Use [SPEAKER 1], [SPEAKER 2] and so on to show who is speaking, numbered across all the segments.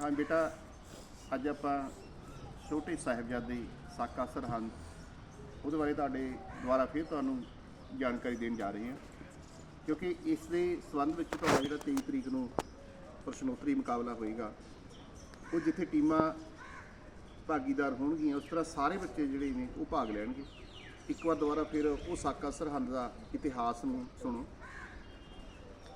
[SPEAKER 1] ਹਾਂ ਬੇਟਾ, ਅੱਜ ਆਪਾਂ ਛੋਟੇ ਸਾਹਿਬਜ਼ਾਦੇ ਸਾਕਾ ਸਰਹੰਦ, ਉਹਦੇ ਬਾਰੇ ਤੁਹਾਡੇ ਦੁਆਰਾ ਫਿਰ ਤੁਹਾਨੂੰ ਜਾਣਕਾਰੀ ਦੇਣ ਜਾ ਰਹੇ ਹਾਂ। ਕਿਉਂਕਿ ਇਸ ਦੇ ਸੰਬੰਧ ਵਿੱਚ ਤੁਹਾਡਾ ਜਿਹੜਾ 23 ਤਰੀਕ ਨੂੰ ਪ੍ਰਸ਼ਨੋਤਰੀ ਮੁਕਾਬਲਾ ਹੋਏਗਾ, ਉਹ ਜਿੱਥੇ ਟੀਮਾਂ ਭਾਗੀਦਾਰ ਹੋਣਗੀਆਂ, ਉਸ ਤਰ੍ਹਾਂ ਸਾਰੇ ਬੱਚੇ ਜਿਹੜੇ ਨੇ ਉਹ ਭਾਗ ਲੈਣਗੇ। ਇੱਕ ਵਾਰ ਦੁਬਾਰਾ ਫਿਰ ਉਹ ਸਾਕਾ ਸਰਹੰਦ ਦਾ ਇਤਿਹਾਸ ਨੂੰ ਸੁਣੋ।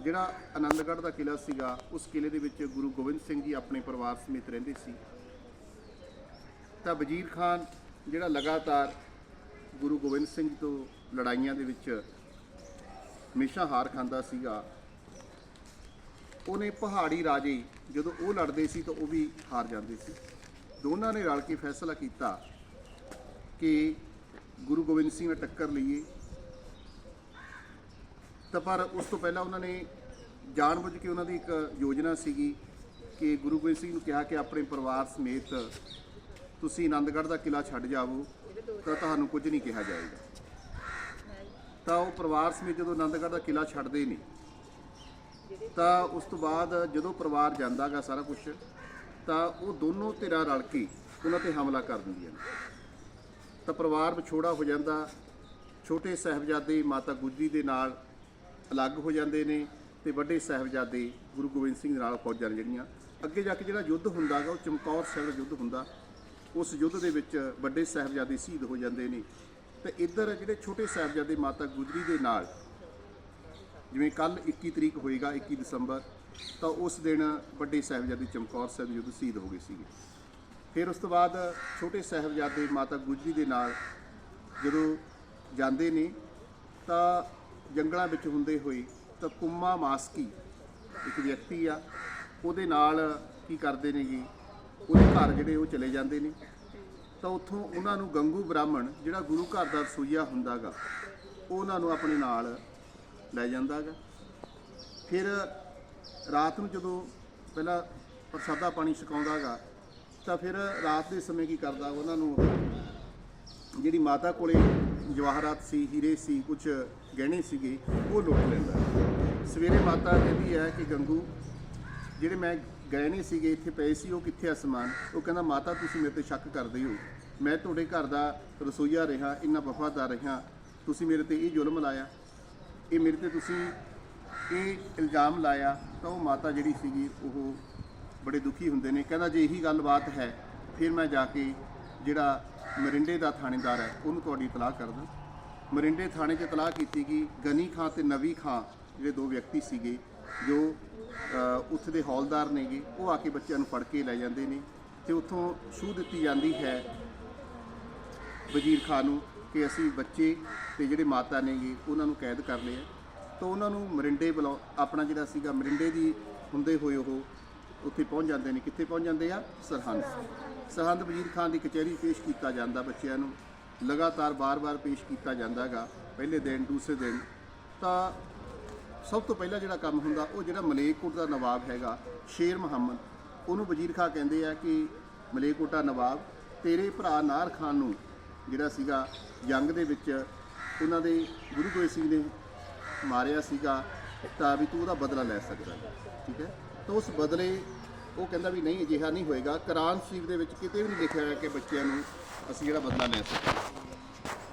[SPEAKER 1] ਜਿਹੜਾ ਆਨੰਦਗੜ੍ਹ ਦਾ ਕਿਲਾ ਸੀਗਾ, ਉਸ ਕਿਲੇ ਦੇ ਵਿੱਚ ਗੁਰੂ ਗੋਬਿੰਦ ਸਿੰਘ ਜੀ ਆਪਣੇ ਪਰਿਵਾਰ ਸਮੇਤ ਰਹਿੰਦੇ ਸੀ। ਤਾਂ ਵਜ਼ੀਰ ਖਾਨ ਜਿਹੜਾ ਲਗਾਤਾਰ ਗੁਰੂ ਗੋਬਿੰਦ ਸਿੰਘ ਤੋਂ ਲੜਾਈਆਂ ਦੇ ਵਿੱਚ ਹਮੇਸ਼ਾ ਹਾਰ ਖਾਂਦਾ ਸੀਗਾ, ਉਹਨੇ ਪਹਾੜੀ ਰਾਜੇ ਜਦੋਂ ਉਹ ਲੜਦੇ ਸੀ ਤਾਂ ਉਹ ਵੀ ਹਾਰ ਜਾਂਦੇ ਸੀ। ਦੋਨਾਂ ਨੇ ਰਲ ਕੇ ਫੈਸਲਾ ਕੀਤਾ ਕਿ ਗੁਰੂ ਗੋਬਿੰਦ ਸਿੰਘ ਨਾਲ ਟੱਕਰ ਲਈਏ। ਤਾਂ ਪਰ ਉਸ ਤੋਂ ਪਹਿਲਾਂ ਉਹਨਾਂ ਨੇ ਜਾਣਬੁੱਝ ਕੇ ਉਹਨਾਂ ਦੀ ਇੱਕ ਯੋਜਨਾ ਸੀਗੀ ਕਿ ਗੁਰੂ ਗੋਬਿੰਦ ਸਿੰਘ ਨੂੰ ਕਿਹਾ ਕਿ ਆਪਣੇ ਪਰਿਵਾਰ ਸਮੇਤ ਤੁਸੀਂ ਆਨੰਦਗੜ੍ਹ ਦਾ ਕਿਲਾ ਛੱਡ ਜਾਵੋ, ਤਾਂ ਤੁਹਾਨੂੰ ਕੁਝ ਨਹੀਂ ਕਿਹਾ ਜਾਏਗਾ। ਤਾਂ ਉਹ ਪਰਿਵਾਰ ਸਮੇਤ ਜਦੋਂ ਆਨੰਦਗੜ੍ਹ ਦਾ ਕਿਲਾ ਛੱਡਦੇ ਨੇ, ਤਾਂ ਉਸ ਤੋਂ ਬਾਅਦ ਜਦੋਂ ਪਰਿਵਾਰ ਜਾਂਦਾਗਾ ਸਾਰਾ ਕੁਝ ਤਾਂ ਉਹ ਦੋਨੋਂ ਧਿਰਾਂ ਰਲ ਕੇ ਉਹਨਾਂ ਤੇ ਹਮਲਾ ਕਰ ਦਿੰਦੀਆਂ ਨੇ। ਤਾਂ ਪਰਿਵਾਰ ਵਿਛੋੜਾ ਹੋ ਜਾਂਦਾ, ਛੋਟੇ ਸਾਹਿਬਜ਼ਾਦੇ ਮਾਤਾ ਗੁਜਰੀ ਦੇ ਨਾਲ ਅਲੱਗ ਹੋ ਜਾਂਦੇ ਨੇ ਤੇ ਵੱਡੇ ਸਾਹਿਬਜ਼ਾਦੇ ਗੁਰੂ ਗੋਬਿੰਦ ਸਿੰਘ ਨਾਲ ਫੌਜਾਂ ਨੇ ਜਿਹੜੀਆਂ, ਅੱਗੇ ਜਾ ਕੇ ਜਿਹੜਾ ਯੁੱਧ ਹੁੰਦਾਗਾ ਉਹ ਚਮਕੌਰ ਸਾਹਿਬ ਦਾ ਯੁੱਧ ਹੁੰਦਾ, ਉਸ ਯੁੱਧ ਦੇ ਵਿੱਚ ਵੱਡੇ ਸਾਹਿਬਜ਼ਾਦੇ ਸ਼ਹੀਦ ਹੋ ਜਾਂਦੇ ਨੇ। ਤੇ ਇੱਧਰ ਜਿਹੜੇ ਛੋਟੇ ਸਾਹਿਬਜ਼ਾਦੇ ਮਾਤਾ ਗੁਜਰੀ ਦੇ ਨਾਲ, ਜਿਵੇਂ ਕੱਲ 21 ਤਰੀਕ ਹੋਏਗਾ 21 ਦਸੰਬਰ, ਤਾਂ ਉਸ ਦਿਨ ਵੱਡੇ ਸਾਹਿਬਜ਼ਾਦੇ ਚਮਕੌਰ ਸਾਹਿਬ ਯੁੱਧ ਸ਼ਹੀਦ ਹੋ ਗਏ ਸੀਗੇ। ਫਿਰ ਉਸ ਤੋਂ ਬਾਅਦ ਛੋਟੇ ਸਾਹਿਬਜ਼ਾਦੇ ਮਾਤਾ ਗੁਜਰੀ ਦੇ ਨਾਲ ਜਦੋਂ ਜਾਂਦੇ ਨੇ, ਤਾਂ ਜੰਗਲਾਂ ਵਿੱਚ ਹੁੰਦੇ ਹੋਏ ਤਾਂ ਕੁੰਮਾ ਮਾਸਕੀ ਇੱਕ ਵਿਅਕਤੀ ਆ, ਉਹਦੇ ਨਾਲ ਕੀ ਕਰਦੇ ਨੇ ਜੀ? ਉਹਦੇ ਘਰ ਜਿਹੜੇ ਉਹ ਚਲੇ ਜਾਂਦੇ ਨੇ। ਤਾਂ ਉੱਥੋਂ ਉਹਨਾਂ ਨੂੰ ਗੰਗੂ ਬ੍ਰਾਹਮਣ ਜਿਹੜਾ ਗੁਰੂ ਘਰ ਦਾ ਰਸੋਈਆ ਹੁੰਦਾਗਾ ਉਹ ਉਹਨਾਂ ਨੂੰ ਆਪਣੇ ਨਾਲ ਲੈ ਜਾਂਦਾਗਾ ਫਿਰ ਰਾਤ ਨੂੰ ਜਦੋਂ ਪਹਿਲਾਂ ਪ੍ਰਸਾਦਾ ਪਾਣੀ ਛਕਾਉਂਦਾਗਾ ਤਾਂ ਫਿਰ ਰਾਤ ਦੇ ਸਮੇਂ ਕੀ ਕਰਦਾ ਉਹਨਾਂ ਨੂੰ, ਜਿਹੜੀ ਮਾਤਾ ਕੋਲੇ ਜਵਾਹਰਾਤ ਸੀ, ਹੀਰੇ ਸੀ ਕੁਝ ਗਹਿਣੇ ਸੀਗੇ, ਉਹ ਲੁੱਟ ਲੈਂਦਾ। ਸਵੇਰੇ ਮਾਤਾ ਕਹਿੰਦੀ ਹੈ ਕਿ ਗੰਗੂ, ਜਿਹੜੇ ਮੈਂ ਗਹਿਣੇ ਸੀਗੇ, ਇੱਥੇ ਪਏ ਸੀ, ਉਹ ਕਿੱਥੇ ਆ ਸਮਾਨ? ਉਹ ਕਹਿੰਦਾ, ਮਾਤਾ, ਤੁਸੀਂ ਮੇਰੇ ਤੇ ਸ਼ੱਕ ਕਰਦੇ ਹੋ। ਮੈਂ ਤੁਹਾਡੇ ਘਰ ਦਾ ਰਸੋਈਆ ਰਿਹਾ, ਇੰਨਾ ਵਫਾਦਾਰ ਰਿਹਾ। ਤੁਸੀਂ ਮੇਰੇ ਤੇ ਇਹ ਜ਼ੁਲਮ ਲਾਇਆ। ਇਹ ਮੇਰੇ ਤੇ ਤੁਸੀਂ ਇਹ ਇਲਜ਼ਾਮ ਲਾਇਆ। ਤਾਂ ਉਹ ਮਾਤਾ ਜਿਹੜੀ ਸੀਗੀ, ਉਹ ਬੜੇ ਦੁਖੀ ਹੁੰਦੇ ਨੇ। ਕਹਿੰਦਾ, ਜੇ ਇਹੀ ਗੱਲਬਾਤ ਹੈ, ਫਿਰ ਮੈਂ ਜਾ ਕੇ ਜਿਹੜਾ ਮਰਿੰਡੇ ਦਾ ਥਾਣੇਦਾਰ ਹੈ, ਉਹਨੂੰ ਤੁਹਾਡੀ ਇਤਲਾਹ ਕਰਦਾ ਮਰਿੰਡੇ ਥਾਣੇ 'ਚ ਇਤਲਾਹ ਕੀਤੀ ਕਿ ਗਨੀ ਖਾਂ ਤੇ ਨਵੀ ਖਾਂ ਜਿਹੜੇ ਦੋ ਵਿਅਕਤੀ ਸੀਗੇ, ਜੋ ਉੱਥੇ ਦੇ ਹੌਲਦਾਰ ਨੇਗੇ, ਉਹ ਆ ਕੇ ਬੱਚਿਆਂ ਨੂੰ ਫੜ ਕੇ ਲੈ ਜਾਂਦੇ ਨੇ ਤੇ ਉੱਥੋਂ ਛੂਹ ਦਿੱਤੀ ਜਾਂਦੀ ਹੈ ਵਜ਼ੀਰ ਖਾਨ ਨੂੰ ਕਿ ਅਸੀਂ ਬੱਚੇ ਤੇ ਜਿਹੜੇ ਮਾਤਾ ਨੇਗੇ, ਉਹਨਾਂ ਨੂੰ ਕੈਦ ਕਰ ਲਿਆ। ਤਾਂ ਉਹਨਾਂ ਨੂੰ ਮਰਿੰਡੇ ਬਲੌ, ਆਪਣਾ ਜਿਹੜਾ ਸੀਗਾ ਮਰਿੰਡੇ ਦੀ ਹੁੰਦੇ ਹੋਏ ਉਹ ਉੱਥੇ ਪਹੁੰਚ ਜਾਂਦੇ ਨੇ। ਕਿੱਥੇ ਪਹੁੰਚ ਜਾਂਦੇ ਆ? ਸਰਹੰਦ। ਸਰਹੰਦ ਵਜ਼ੀਰ ਖਾਨ ਦੀ ਕਚਹਿਰੀ ਪੇਸ਼ ਕੀਤਾ ਜਾਂਦਾ ਬੱਚਿਆਂ ਨੂੰ। ਲਗਾਤਾਰ ਬਾਰ-ਬਾਰ ਪੇਸ਼ ਕੀਤਾ ਜਾਂਦਾਗਾ ਪਹਿਲੇ ਦਿਨ, ਦੂਸਰੇ ਦਿਨ, ਤਾਂ ਸਭ ਤੋਂ ਪਹਿਲਾਂ ਜਿਹੜਾ ਕੰਮ ਹੁੰਦਾ, ਉਹ ਜਿਹੜਾ ਮਲੇਕਕੋਟ ਦਾ ਨਵਾਬ ਹੈਗਾ, ਸ਼ੇਰ ਮੁਹੰਮਦ, ਉਹਨੂੰ ਵਜ਼ੀਰ ਖਾਂ ਕਹਿੰਦੇ ਆ ਕਿ ਮਲੇਕਕੋਟਾ ਨਵਾਬ, ਤੇਰੇ ਭਰਾ ਨਾਰ ਖਾਨ ਨੂੰ ਜਿਹੜਾ ਸੀਗਾ, ਜੰਗ ਦੇ ਵਿੱਚ ਉਹਨਾਂ ਦੇ ਗੁਰੂ ਗੋਬਿੰਦ ਸਿੰਘ ਨੇ ਮਾਰਿਆ ਸੀਗਾ, ਤਾਂ ਵੀ ਤੂੰ ਉਹਦਾ ਬਦਲਾ ਲੈ ਸਕਦਾ ਠੀਕ ਹੈ? ਤਾਂ ਉਸ ਬਦਲੇ ਉਹ ਕਹਿੰਦਾ ਵੀ ਨਹੀਂ, ਅਜਿਹਾ ਨਹੀਂ ਹੋਏਗਾ। ਕੁਰਾਨ ਸ਼ਰੀਫ ਦੇ ਵਿੱਚ ਕਿਤੇ ਵੀ ਨਹੀਂ ਲਿਖਿਆ ਹੋਇਆ ਕਿ ਬੱਚਿਆਂ ਨੂੰ ਅਸੀਂ ਜਿਹੜਾ ਬਦਲਾ ਲੈ ਸਕਦੇ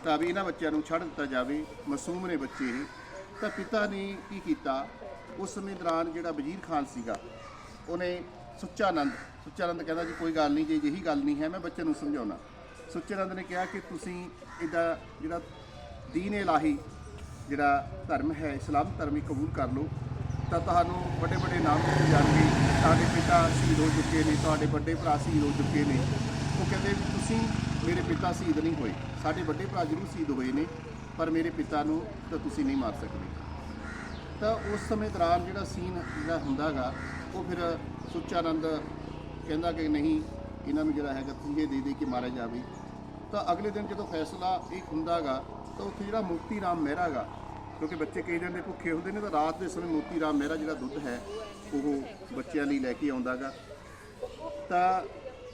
[SPEAKER 1] ਤਾਂ ਵੀ ਇਹਨਾਂ ਬੱਚਿਆਂ ਨੂੰ ਛੱਡ ਦਿੱਤਾ ਜਾਵੇ, ਮਾਸੂਮ ਨੇ ਬੱਚੇ ਇਹ। ਤਾਂ ਪਿਤਾ ਨੇ ਕੀ ਕੀਤਾ? ਉਸ ਸਮੇਂ ਦੌਰਾਨ ਜਿਹੜਾ ਵਜ਼ੀਰ ਖਾਨ ਸੀਗਾ, ਉਹਨੇ ਸੁੱਚਾਨੰਦ ਸੁੱਚਾਨੰਦ ਕਹਿੰਦਾ ਜੀ, ਕੋਈ ਗੱਲ ਨਹੀਂ, ਜੇ ਜਿਹੀ ਗੱਲ ਨਹੀਂ ਹੈ, ਮੈਂ ਬੱਚੇ ਨੂੰ ਸਮਝਾਉਣਾ। ਸੁੱਚਾਨੰਦ ਨੇ ਕਿਹਾ ਕਿ ਤੁਸੀਂ ਇਹਦਾ ਜਿਹੜਾ ਦੀਨ ਇਲਾਹੀ ਜਿਹੜਾ ਧਰਮ ਹੈ, ਇਸਲਾਮ ਧਰਮ ਹੀ ਕਬੂਲ ਕਰ ਲਓ। ਤਾਂ ਤੁਹਾਨੂੰ ਵੱਡੇ ਵੱਡੇ ਨਾਮ ਦਿੱਤੇ ਜਾਣਗੇ। ਤੁਹਾਡੇ ਪਿਤਾ ਸ਼ਹੀਦ ਹੋ ਚੁੱਕੇ ਨੇ, ਤੁਹਾਡੇ ਵੱਡੇ ਭਰਾ ਸ਼ਹੀਦ ਹੋ ਚੁੱਕੇ ਨੇ। ਉਹ ਕਹਿੰਦੇ ਵੀ ਤੁਸੀਂ ਮੇਰੇ ਪਿਤਾ ਸ਼ਹੀਦ ਨਹੀਂ ਹੋਏ। ਸਾਡੇ ਵੱਡੇ ਭਰਾ ਜ਼ਰੂਰ ਸ਼ਹੀਦ ਹੋਏ ਨੇ, ਪਰ ਮੇਰੇ ਪਿਤਾ ਨੂੰ ਤਾਂ ਤੁਸੀਂ ਨਹੀਂ ਮਾਰ ਸਕਦੇ। ਤਾਂ ਉਸ ਸਮੇਂ ਦੌਰਾਨ ਜਿਹੜਾ ਸੀਨ ਜਿਹੜਾ ਹੁੰਦਾਗਾ, ਉਹ ਫਿਰ ਸੁੱਚਾਨੰਦ ਕਹਿੰਦਾ ਕਿ ਨਹੀਂ, ਇਹਨਾਂ ਨੂੰ ਜਿਹੜਾ ਹੈਗਾ ਤੀਏ ਦੇ ਦੇ ਕੇ ਮਾਰਿਆ ਜਾਵੇ। ਤਾਂ ਅਗਲੇ ਦਿਨ ਜਦੋਂ ਫੈਸਲਾ ਇਹ ਹੁੰਦਾਗਾ, ਤਾਂ ਉੱਥੇ ਜਿਹੜਾ ਮੋਤੀ ਰਾਮ ਮਹਿਰਾ ਗਾ, ਕਿਉਂਕਿ ਬੱਚੇ ਕਈ ਦਿਨ ਦੇ ਭੁੱਖੇ ਹੁੰਦੇ ਨੇ, ਤਾਂ ਰਾਤ ਦੇ ਸਮੇਂ ਮੋਤੀ ਰਾਮ ਮਹਿਰਾ ਜਿਹੜਾ ਦੁੱਧ ਹੈ ਉਹ ਬੱਚਿਆਂ ਲਈ ਲੈ ਕੇ ਆਉਂਦਾਗਾ। ਤਾਂ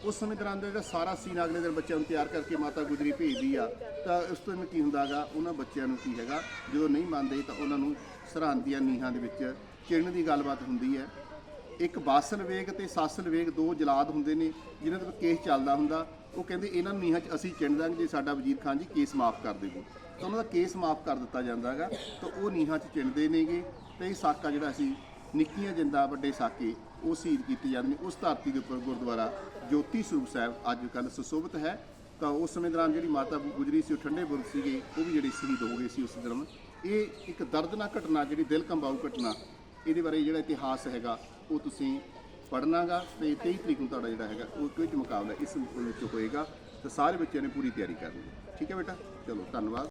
[SPEAKER 1] ਉਸ ਸਮੇਂ ਦੌਰਾਨ ਦਾ ਜਿਹੜਾ ਸਾਰਾ ਸੀਨ ਅਗਲੇ ਦਿਨ ਬੱਚਿਆਂ ਨੂੰ ਤਿਆਰ ਕਰਕੇ ਮਾਤਾ ਗੁਜਰੀ ਭੇਜਦੀ ਆ, ਤਾਂ ਉਸ ਤੋਂ ਕੀ ਹੁੰਦਾਗਾ, ਉਹਨਾਂ ਬੱਚਿਆਂ ਨੂੰ ਕੀ ਹੈਗਾ, ਜਦੋਂ ਨਹੀਂ ਮੰਨਦੇ ਤਾਂ ਉਹਨਾਂ ਨੂੰ ਸਰਹੰਦ ਦੀਆਂ ਨੀਹਾਂ ਦੇ ਵਿੱਚ ਚਿਰਨ ਦੀ ਗੱਲਬਾਤ ਹੁੰਦੀ ਹੈ। ਇੱਕ ਬਾਸਲ ਵੇਗ ਤੇ ਸਾਸਲ ਵੇਗ ਦੋ ਜਲਾਦ ਹੁੰਦੇ ਨੇ, ਜਿਨ੍ਹਾਂ ਦੇ ਕੇਸ ਚੱਲਦਾ ਹੁੰਦਾ, ਉਹ ਕਹਿੰਦੇ ਇਹਨਾਂ ਨੂੰ ਨੀਹਾਂ 'ਚ ਅਸੀਂ ਚਿਣ ਦਾਂਗੇ, ਜੇ ਸਾਡਾ ਵਜ਼ੀਰ ਖਾਨ ਜੀ ਕੇਸ ਮਾਫ ਕਰ ਦੇਵੋ। ਤਾਂ ਉਹਨਾਂ ਦਾ ਕੇਸ ਮਾਫ ਕਰ ਦਿੱਤਾ ਜਾਂਦਾ ਹੈਗਾ ਤਾਂ ਉਹ ਨੀਹਾਂ 'ਚ ਚਿਣਦੇ ਨੇਗੇ, ਤੇ ਇਹ ਸਾਕਾ ਜਿਹੜਾ ਅਸੀਂ ਨਿੱਕੀਆਂ ਜਿੰਦਾ ਵੱਡੇ ਸਾਕੇ ਉਹ ਸ਼ਹੀਦ ਕੀਤੇ ਜਾਂਦੇ ਨੇ ਉਸ ਧਰਤੀ ਦੇ ਉੱਪਰ ਗੁਰਦੁਆਰਾ ਜੋਤੀ ਸਰੂਪ ਸਾਹਿਬ ਅੱਜ ਕੱਲ੍ਹ ਸੁਸ਼ੋਭਿਤ ਹੈ। ਤਾਂ ਉਸ ਸਮੇਂ ਦੌਰਾਨ ਜਿਹੜੀ ਮਾਤਾ ਗੁਜਰੀ ਸੀ, ਉਹ ਠੰਡੇ ਬੁਰਜ ਸੀਗੇ, ਉਹ ਵੀ ਜਿਹੜੇ ਸ਼ਹੀਦ ਹੋ ਗਏ ਸੀ ਉਸ ਦੌਰਾਨ ਇਹ ਇੱਕ ਦਰਦਨਾਕ ਘਟਨਾ, ਜਿਹੜੀ ਦਿਲ ਕੰਬਾਊ ਘਟਨਾ, ਇਹਦੇ ਬਾਰੇ ਜਿਹੜਾ ਇਤਿਹਾਸ ਹੈਗਾ, ਉਹ ਤੁਸੀਂ ਪੜ੍ਹਨਾਗਾ ਤੇ 23 ਤਰੀਕ ਨੂੰ ਤੁਹਾਡਾ ਜਿਹੜਾ ਹੈਗਾ, ਉਹ ਕੁਇਜ਼ ਮੁਕਾਬਲਾ ਇਸ ਵਿੱਚ ਹੋਏਗਾ। ਤਾਂ ਸਾਰੇ ਬੱਚਿਆਂ ਨੇ ਪੂਰੀ ਤਿਆਰੀ ਕਰਨੀ ਹੈ। ਠੀਕ ਹੈ ਬੇਟਾ? ਚਲੋ, ਧੰਨਵਾਦ।